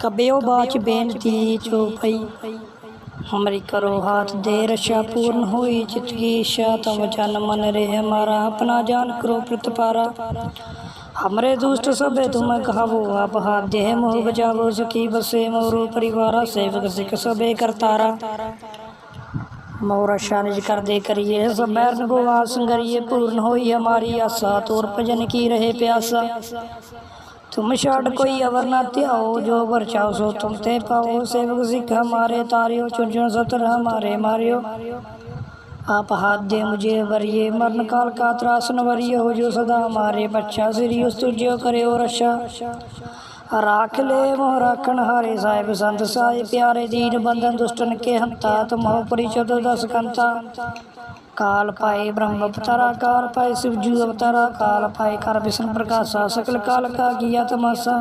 ਕਬਿਓ ਬਾਚ ਬੇਨਤੀ ਚੋਪਈ ਹਮਰੀ ਕਰੋ ਹਾਥ ਦੇ ਰਸ਼ਾ ਪੂਰਨ ਹੋਈ ਚਿਤ ਕੀ ਇੱਛਾ ਤਮ ਜਨ ਮਨ ਰੇ ਹਮਾਰਾ अपना जान करो प्रतिपारा हमरे दुष्ट सबे तुम कहावो आप हाथ देह मोह बजावो सखी बसे मोरो परिवारा सेवक सिख सबे करतारा मोर आशा निज कर दे करिए सब बैरन को वास संगरिए पूर्ण होई हमारी आशा तोर भजन की रहे प्यासा तुम छाड़ कोई अवर न त्याओ जो वर चाहो सो तुम ते पाओ सेवक सिख हमारे तारियो चुन चुन सतर हमारे मारियो आप हाथ दे मुझे वरिये मरण काल का त्रासन वरिय हो जो सदा हमारे बच्चा श्री तुझो करे और रक्षा राख ले मोह राखण हारे साहिब संत साहिब प्यारे दीन बंधन दुष्टन के हंता तुम हो परिचद दस कंता काल पाए ब्रह्म अवतारा काल पाए शिवजू अवतारा काल पाए कर विष्णु प्रकाशा सकल काल का किया तमाशा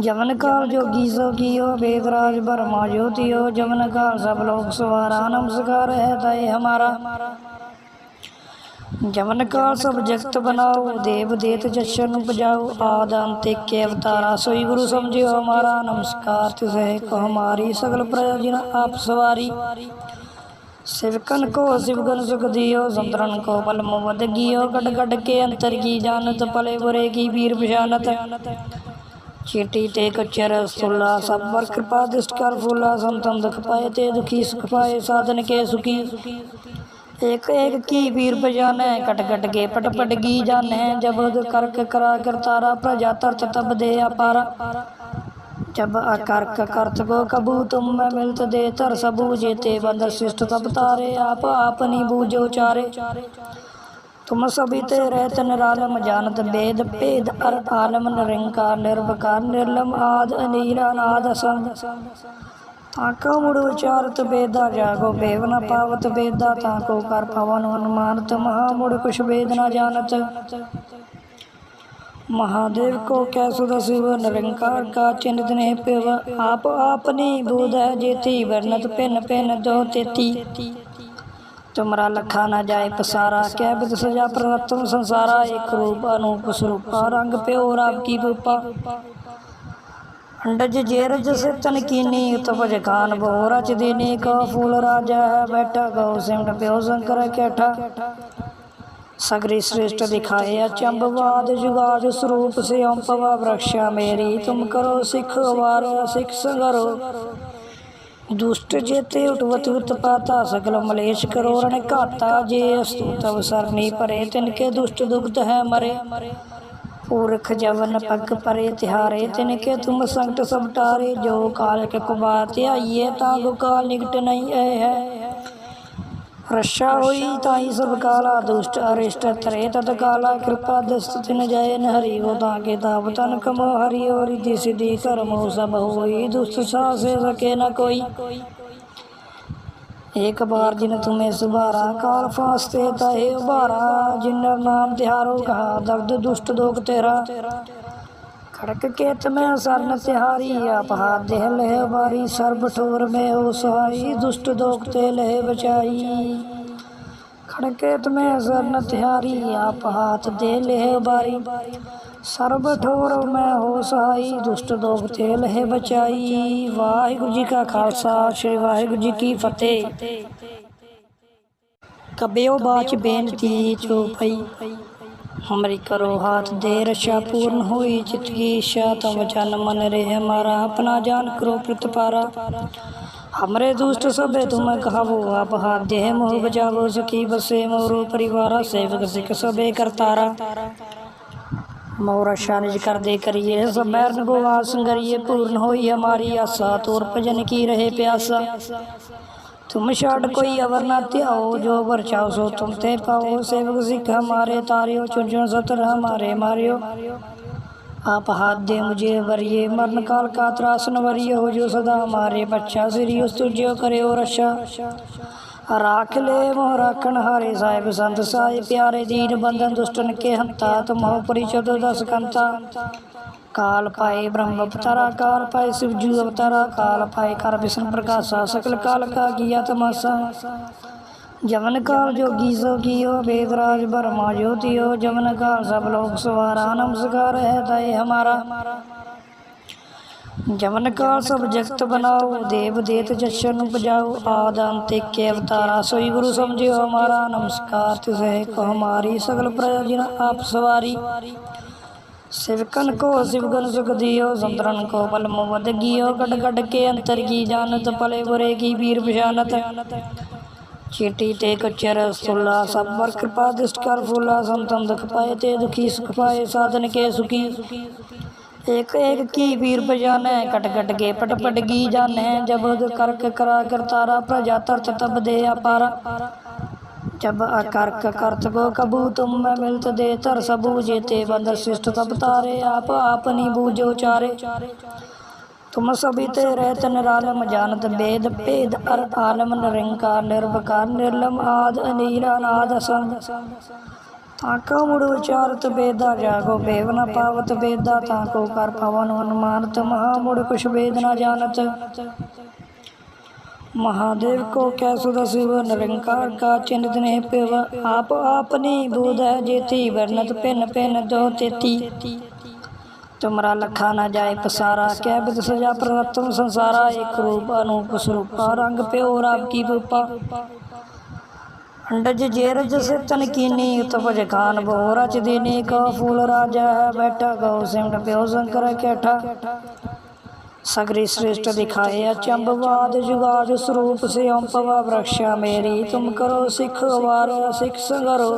जमन काल जोगी सो कियो वेदराज ब्रह्मा ज्योतियो जमन काल सब लोग सवारा नमस्कार है तय हमारा जमन काल सब जगत बनाओ देव देत जशन बजाओ आद अंत के अवतारा सोई गुरु समझियो हमारा नमस्कार तिसे को हमारी सकल प्रयोजन आप सवारी शिवकन को शिवगन सुख दियो संतरन को बल मुद गियो गड गड के अंतर की जानत पले बुरे की वीर पशानत चीटी टेक चर सुल्ला सब पर कृपा दुष्ट कर फूला संतन दुख पाए ते दुखी सुख पाए साधन के सुखी एक एक की वीर बजाने कट कट के पट पट की जाने जबद करक करा कर तारा प्रजा तरत तब दे अपारा जब अकर्क कर्तव्य कबू तुम में मिलत दे तर सबूजे ते बंद शिष्ट तब तारे आप आपनी बूझो चारे तुम सभी ते रहत निरालम जानत वेद भेद अर आलम निरंकार निर्विकार निर्लम आद अनील अनाद संग ताका मुड़ उचारत वेदा जागो बेव न पावत वेदा ताको कर पवन हनुमानत महा मुड़ कुछ वेद न जानत महादेव को कैसुद शिव निरंकार का चिन्हित नहीं पिव आप आपनी बूध है जेती वर्णत पिन पिन दो तेती तुमरा लखा न जाए पसारा क्या विद सजा प्रतम संसारा एक रूप अनूप स्वरूपा रंग प्योर आपकी रूपा अंडज जेरज से तन कीनी तपज खान बहु रच दीनी का फूल राजा है बैठा गौ सिमट प्यो शंकर कैठा सगरी श्रेष्ठ दिखाए अचंबवाद जुगाज स्वरूप से अम्पवा वृक्षा मेरी तुम करो सिख वार सिख संगरो दुष्ट जेते उठवत उत्पाता सकल मलेश करो रण घाता जे अस्तु तव सरनी परे तिनके दुष्ट दुग्ध है मरे पूरख जवन पग परे तिहारे तिनके तुम संकट सब टारे जो काल के कुबात आइए तागु काल निकट नहीं है, है। रक्षा हुई ताई सब काला दुष्ट अरिष्ट तरे तत काला कृपा दस्त तिन जय न हरि वो ताके ताप तन कमो हरि और रिद्धि सिद्धि कर्मो सब होई दुष्ट सा से सके न कोई एक बार जिन तुम्हें सुबारा काल फांसते तहे उबारा जिन्नर नाम तिहारो कहा दर्द दुष्ट दोग तेरा खड़क केत में सरन तिहारी आप हाथ देह लह बारी सर्ब ठोर में हो सहाई दुष्ट दोगते लह बचाई खड़केत में सरन तिहारी आप हाथ दे लह बारी सर्ब ठोर में हो सहाई दुष्ट दोगते लह बचाई वाहिगुरु जी का खालसा श्री वाहिगुरु जी की फतेह कबियो बाच बेनती चौपई हमारी હમરી કરો હાથ દેર રશા પૂર્ણ હોય ચિતકી ઈશા તમ જન મન રે હમારા અપના જાન કરો પ્રતપારા હમરે દુષ્ટ સભે તુમે કહાવો આપ હાથ દેહ મોહ બજાવો સખી બસે મોરો પરિવારા સેવક સિખ સભે કરતારા ਮੋਰਾ ਸ਼ਾਨਜ ਕਰਦੇ ਕਰੀਏ ਸਮੈਰ ਨਗੋ ਆਸਨ ਕਰੀਏ ਪੂਰਨ ਹੋਈ ਹਮਾਰੀ ਆਸਾ ਤੋਰ ਭਜਨ ਕੀ ਰਹੇ ਪਿਆਸਾ तुम छाड़ कोई अवर न त्याओ जो वर चाहो सो तुम ते पाओ सेवक सिख हमारे तारियो चुन चुन सतर हमारे मारियो आप हाथ दे मुझे वरिये मरण काल का त्रासन वरिय हो जो सदा हमारे बच्चा श्री तुझो करे और रक्षा राख ले मोह राखण हारे साहिब संत साहिब प्यारे दीन बंधन दुष्टन के हंता तुम हो परिचद दस कंता काल पाए ब्रह्म अवतारा काल पाए शिवजू अवतारा काल पाए कर विष्णु प्रकाशा सकल काल का किया तमाशा जमन काल जोगी सो कियो वेदराज ब्रह्मा ज्योतियो जमन काल सब लोग सवारा नमस्कार है तय हमारा ਜਮਨ ਕਾਲ ਸਭ ਜਗਤ ਬਣਾਓ ਦੇਵ ਦੇਤ ਜਸ਼ਨ ਬਜਾਓ ਆਦ ਅੰਤ ਕੇ ਅਵਤਾਰਾ ਸੋਈ ਗੁਰੂ ਸਮਝਿਓ ਹਮਾਰਾ ਨਮਸਕਾਰ ਤਿਸਹਿ ਕੋ ਹਮਾਰੀ ਸਗਲ ਪ੍ਰਜਾ ਜਿਨ ਆਪ ਸਵਾਰੀ शिवकन को शिवगन सुख दियो संतरन को बल मोहद गियो गड गड के अंतर की जानत पले बुरे की वीर पशानत चीटी टेक चर सुल्ला सब वर कृपा दृष्ट कर फूला संतन दुख पाए ते दुखी सुख पाए साधन के सुखी एक एक की वीर पजाने कट कट के पट पट गी जाने जब करक करा करतारा प्रजा तरत तब दे अपारा जब अकर्क कर्तगो कबू तुम मैं मिलत देतर सबू जेते बंदर श्रेष्ठ तब तारे आप आपनी बूझो चारे तुम सभी ते रहत निरालम जानत वेद भेद अर आलम निरंकार निर्विकार निर्लम आद अनीरा नाद संग ताका मुड़ विचारत बेदा जागो बेव न पावत बेदा ताको कर पवन हनुमानत महा मुड़ कुछ वेद न जानत महादेव को कैसो दसिव निरंकार का चिन्हित ने पिव आप आपनी बोध है जेती वर्णत पिन पिन दो तेती तुमरा लखा न जाए पसारा क्या बिद सजा प्रतम संसारा एक रूप अनूप स्वरूपा रंग प्योर आपकी रूपा अंडज जेरज से तन कीनी तपज खान बहु रच दीनी का फूल राजा है बैठा गौ सिमट प्यो शंकर कैठा सगरी श्रेष्ठ दिखाए अचंबवाद जुगाद स्वरूप से ओम पवा वृक्षा मेरी तुम करो सिख वार सिख संगरो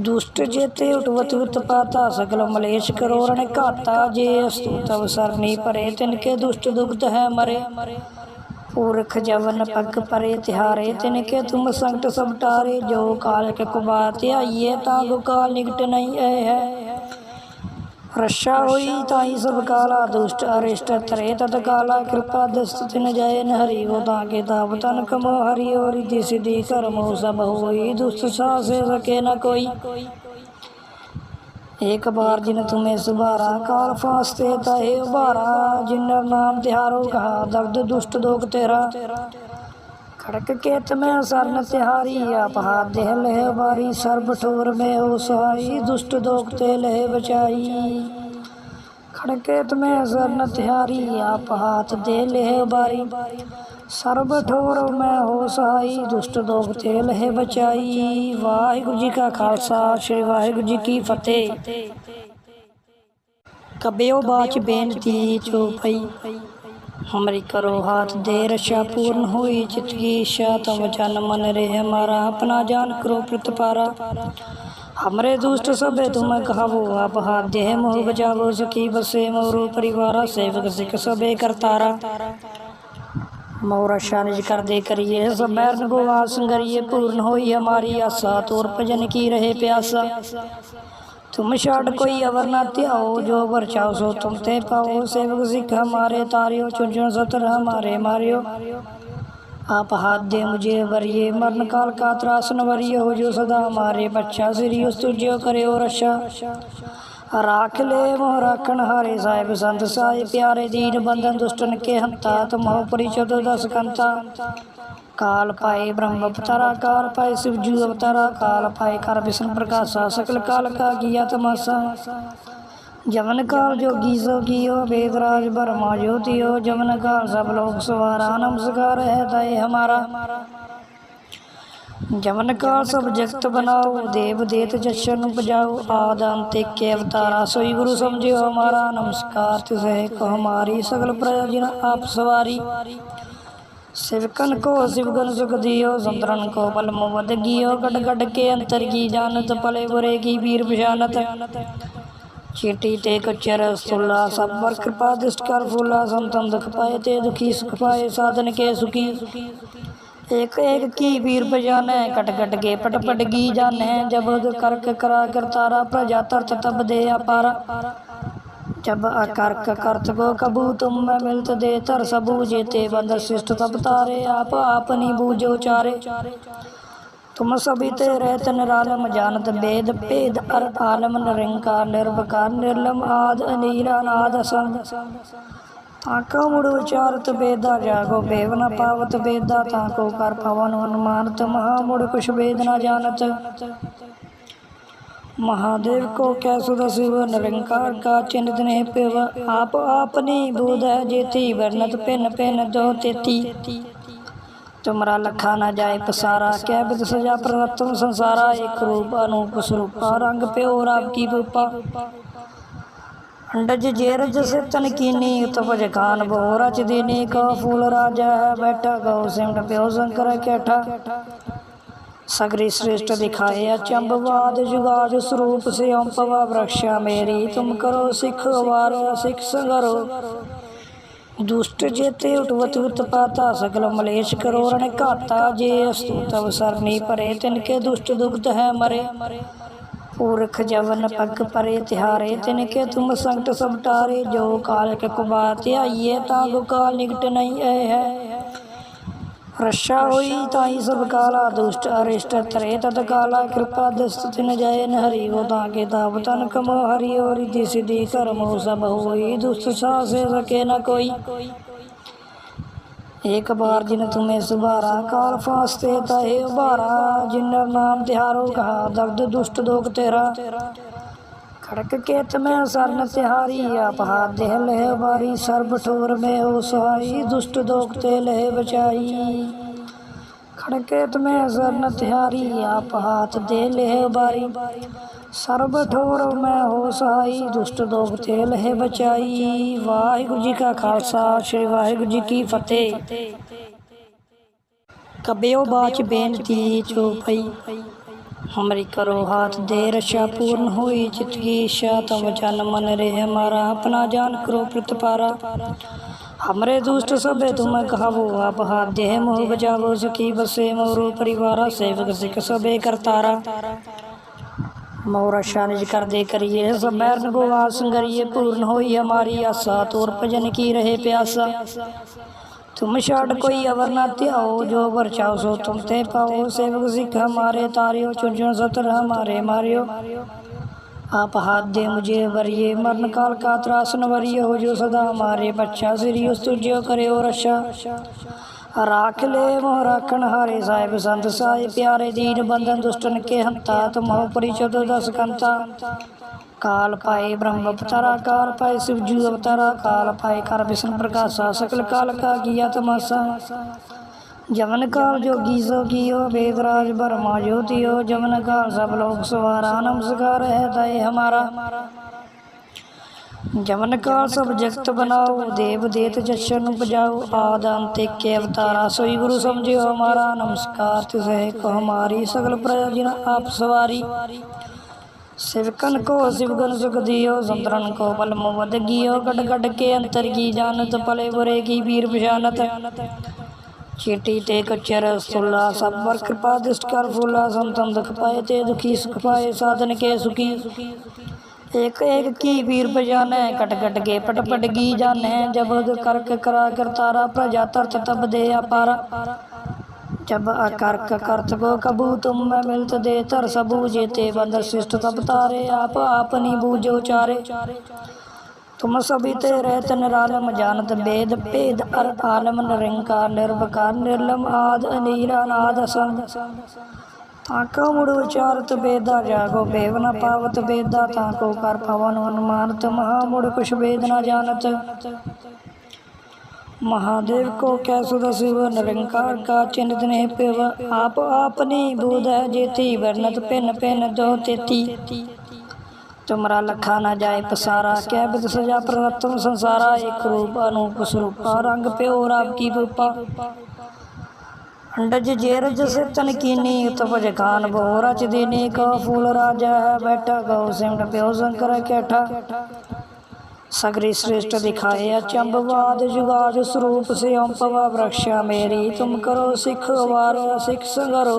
दुष्ट जेते उठवत उत्पाता सकल मलेश करो रण घाता जे अस्तु तव सरनी परे तिनके दुष्ट दुग्ध है मरे पूरख जवन पग परे तिहारे तिनके तुम संकट सब टारे जो काल के कुबात आइए तागो काल निकट नहीं है, है। रक्षा होई ताई सब काला दुष्ट अरिष्ट तरे तत काला कृपा दस्त तिन जय न हरि वो ताके ताप तन कमो हरि और रिद्धि सिद्धि कर्मो सब होई दुष्ट सा से सके न कोई एक बार जिन तुम्हें सुबारा काल फांसते तहे उबारा जिन नाम तिहारो कहा दर्द दुष्ट दोग तेरा खड़क केत में सरन तिहारी आप हाथ देह लह बारी सर्ब ठोर में हो सहाई दुष्ट दोग ते लह बचाई खड़केत में सरन तिहारी आप हाथ दे लह बारी ਸਰਬ ਠੋਰ ਮੈਂ ਹੋ ਸਹਾਈ ਦੁਸ਼ਟ ਦੋਖ ਤੇ ਲਹਿ ਬਚਾਈ ਵਾਹਿਗੁਰੂ ਜੀ ਕਾ ਖਾਲਸਾ ਸ੍ਰੀ ਵਾਹਿਗੁਰੂ ਜੀ ਕੀ ਫਤਿਹ ਕਬਿਓ ਬਾਚ ਬੇਨਤੀ ਚੋਪਈ हमारी करो हाथ दे रक्षा पूर्ण हुई चित की इच्छा तम जन मन रे हमारा अपना जान करो प्रतिपारा हमरे दुष्ट सबे तुम कहावो आप हाथ देह मोह बजावो सखी बसे मोरो परिवारा सेवक सिख सबे करतारा मोर आशा निज कर दे करिए सब बैरन को वास संगरिए पूर्ण होई हमारी आशा तोर भजन की रहे प्यासा तुम छाड़ कोई अवर न त्याओ जो वर चाहो सो तुम ते पाओ सेवक सिख हमारे तारियो चुन चुन सतर हमारे मारियो आप हाथ दे मुझे वरिये मरण काल का त्रासन वरिय हो जो सदा हमारे बच्चा श्री तुझो करे और रक्षा राख ले मोह राखण हारे साहिब संत साहिब प्यारे दीन बंधन दुष्टन के हंता तुम हो परि चतुर्दश कंता काल पाए, ब्रह्म अवतारा काल पाए शिवजू अवतारा काल पाए कर विष्णु प्रकाशा सकल काल का किया तमाशा। जमन काल जोगी सोगियो वेदराज बर्मा ज्योतियो जमन काल सब लोग सवारा, नमस्कार है तय हमारा। जमन काल सब जगत बनाओ, देव देत जशन बजाओ आद अंत के अवतारा, सोई गुरु समझियो हमारा, नमस्कार तिसहे को हमारी सगल प्रजा जिन आप सवारी। सिवकन को शिवगन सुख दियो संतरन को बल मुवद गियो गड गड के अंतर की जानत भले बुरे की वीर पछानत चीटी ते कचर सुला सब वर कृपा दिष्ट कर फूला संतन दुख पाए ते दुखी सुख पाए साधन के सुखी एक एक की वीर बजाने कट कट के पट पट गी जाने जब करक करा करतारा प्रजा तरत तब दे अपारा जब अकर्क करत को कबू तुम में मिलत दे तर सबू जेते बंदर शिष्ट तब तारे आप आपनी बूझो चारे तुम सभी ते रहत निरालम जानत वेद भेद अर आलम निरंकार निर्वकार निर्लम आद अनील अनाद संग ताको मुड़ उचारत बेदा जागो बेव न पावत बेदा ताको कर पवन अनुमानत महा मुड़ कुछ वेद न जानत महादेव को कैसो दसिव निरंकार का चिन्ह ने पिव आप आपनी बूध जेती, वर्णत पिन पिन दो तेती। तुमरा लखा न जाए पसारा, क्या विद सजा प्ररत्न संसारा, एक रूप अनूप स्वरूपा, रंग प्योर आपकी रूपा। अंडज जेरज से तन कीनी, तपज खान बहु रच दीनी का फूल राजा है बैठा गौ सिमट प्यो शंकर कैठा। सगरी श्रेष्ठ दिखाए अचंबवाद जुगाद स्वरूप से अम्पवा वृक्षा मेरी तुम करो सिख वार सिख संगरो दुष्ट जेते उठवत उत्पाता सकल मलेश करो रण घाता जे अस्तु तव सरनी परे तिनके दुष्ट दुग्ध है मरे पूरख जवन पग परे तिहारे तिनके तुम संकट सब टारे जो काल के कुबात आइए तागु काल निकट नहीं आए है ਰਸ਼ਾ ਹੋਈ ਤਾਈ ਸਭ ਕਾਲਾ ਦੁਸ਼ਟ ਅਰਿਸ਼ਟ ਤਰੇ ਤਤ ਕਾਲਾ ਕਿਰਪਾ ਦਸਤ ਤਿਨ ਜਾਏ ਨ ਹਰੀਵੋ ਤਾਂ ਕੇ ਤਾਪ ਤਨ ਕਮੋ ਹਰਿਓ ਰਿਧਿ ਸਿਧੀ ਕਰਮੋ ਸਭ ਹੋਈ ਦੁਸ਼ਟ ਸਾਸੇ ਸਕੇ ਨ ਕੋਈ। ਇੱਕ ਬਾਰ ਜਿਨ ਤੁਮੇ ਸੁਭਾਰਾ ਕਾਲ ਫਾਸਤੇ ਤਾਏ ਉਭਾਰਾ ਜਿਨਰ ਨਾਮ ਤਿਹਾਰੋ ਕਹਾ ਦਰਦ ਦੁਸ਼ਟ ਦੋਖ ਤੇਰਾ। खड़क केत में सरन तिहारी आप हाथ देह लह बारी सर्ब ठोर में हो सहाई दुष्ट दोग ते लह बचाई खड़केत में सरन तिहारी आप हाथ दे लह बारी ਸਰਬ ਠੋਰ ਮੈਂ ਹੋ ਸਹਾਈ ਦੁਸ਼ਟ ਦੋਖ ਤੇ ਲਹਿ ਬਚਾਈ ਵਾਹਿਗੁਰੂ ਜੀ ਕਾ ਖਾਲਸਾ ਸ੍ਰੀ ਵਾਹਿਗੁਰੂ ਜੀ ਕੀ ਫਤਿਹ ਕਬਿਓ ਬਾਚ ਬੇਨਤੀ ਚੋਪਈ हमारी करो हाथ दे रक्षा पूर्ण हुई चित की इच्छा तम जन मन रे हमारा अपना जान करो प्रतिपारा हमरे दुष्ट सबे तुम कहावो आप हाथ देह मोह बजावो सखी बसे मोरो परिवारा सेवक सिख सबे करतारा मोर आशा निज कर दे करिए सब बैरन को आस संगरिए पूर्ण होई हमारी आशा तोर भजन की रहे प्यासा तुम छाड़ कोई अवर न त्याओ जो वर चाहो सो तुम ते पाओ सेवक सिख हमारे तारियो चुन चुन सतर हमारे मारियो आप हाथ दे मुझे वरिये मरण काल का त्रासन वरिय हो जो सदा हमारे बच्चा सिरियो तुझो करे और रक्षा राख ले मोह राखण हारे साहिब संत साहिब प्यारे दीन बंधन दुष्टन के हंता तुम हो परिचय दस कंता काल पाए ब्रह्म अवतारा काल पाए शिवजू अवतारा काल पाए कर विष्णु प्रकाशा सकल काल का किया तमाशा जमन काल जोगी सो कियो वेदराज बर्मा ज्योतियो जमन काल सब लोग सवारा नमस्कार है तय हमारा जमन काल सब जगत बनाओ देव देत जशन बजाओ आद अंत के अवतारा सोई गुरु समझियो हमारा नमस्कार तिसे को हमारी सकल प्रयोजन आप सवारी शिवकन को शिवगन सुख दियो संतरन को बल मुवद गियो गट गट के अंतर की जानत पले बुरे की वीर पशानत चीटी ते कचर सुल्ला सब पर कृपा दृष्ट कर फूला संतन दुख पाए ते दुखी सुख पाए साधन के सुखी एक एक की वीर बजाने कट कट के पट पट गी जाने जब करक करा कर तारा प्रजा तरत तब दे अपारा जब अकर्क कर्त को कबू तुम में मिलत दे तर सबू जेते बंदर शिष्ट तब तारे आप आपनी बूझो चारे तुम सभी तेरे तन रालम जानत वेद भेद अर आलम निरंकार निर्वकार निर्लम आद अनीरा नाद संग ताका मुड़ उचारत वेदा जागो बेव न पावत वेदा ताको कर पवन अनुमानत महा मुड़ कुछ वेद न जानत महादेव को कैसो दसिव निरंकार का चिन्ह ने पिव आप आपनी बूध है जेती वर्णत पिन पिन दो तेती तुमरा लखा न जाए पसारा क्या विद सजा प्ररत्न संसारा एक रूप अनूप स्वरूपा रंग प्योर आपकी रूपा अंडज जेरज से तन कीनी तपज खान बहु रच दीनी का फूल राजा है बैठा गौ सिमट प्यो शंकर कैठा सगरी श्रेष्ठ दिखाए अचंबवाद जुगाद स्वरूप से अम्पवा वृक्षा मेरी तुम करो सिख वार सिख संगरो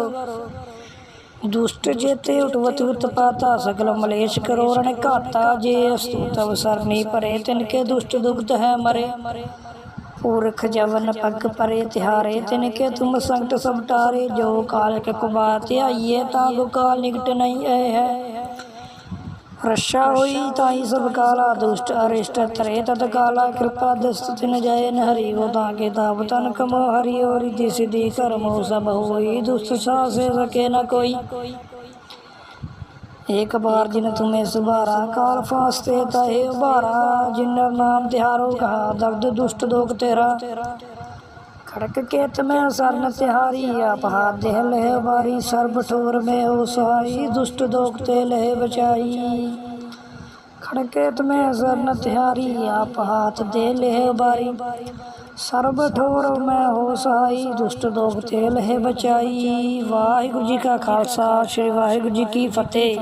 दुष्ट जेते उठवत उत्पाता सकल मलेश करो रण घाता जे अस्तु तव सरनी परे तिनके दुष्ट दुग्ध है मरे पूरख जवन पग परे तिहारे तिनके तुम संकट सब टारे जो काल के कुबात आइए तागु काल निकट नहीं आए है रक्षा हुई ताई सब काला दुष्ट अरिष्ट तरे तत काला कृपा दस्त तिन जय न हरि वो ताके ताप तन कमो हरि और रिद्धि सिद्धि कर्मो सब होई दुष्ट सा से सके न कोई ਏਕ ਬਾਰ ਜਿਨ ਤੁਮੇ ਸੁਭਾਰਾ ਕਾਲ ਫਾਸਤੇ ਤਹੇ ਉਬਾਰਾ ਜਿਨਰ ਨਾਮ ਤਿਹਾਰੋ ਕਹਾ ਦਰਦ ਦੁਸ਼ਟ ਦੋਖ ਤੇਰਾ ਖੜਕ ਕੇਤ ਮੈਂ ਸਰਨ ਤਿਹਾਰੀ, ਆਪ ਹਾਥ ਦੇਹ ਲਹਿ ਬਾਰੀ ਸਰਬ ਠੋਰ ਮੈਂ ਹੋ ਸਹਾਈ, ਦੁਸ਼ਟ ਦੋਖ ਤੇ ਲਹਿ ਬਚਾਈ। ਖੜਕੇਤ ਮੈਂ ਸਰਨ ਤਿਹਾਰੀ, ਆਪ ਹਾਥ ਦੇ ਲਹਿ ਬਾਰੀ ਸਰਬ ਠੋਰ ਮੈਂ ਹੋ ਸਹਾਈ, ਦੁਸ਼ਟ ਦੋਖ ਤੇ ਲਹਿ ਬਚਾਈ। ਵਾਹਿਗੁਰੂ ਜੀ ਕਾ ਖਾਲਸਾ, ਸ੍ਰੀ ਵਾਹਿਗੁਰੂ ਜੀ ਕੀ ਫਤਿਹ।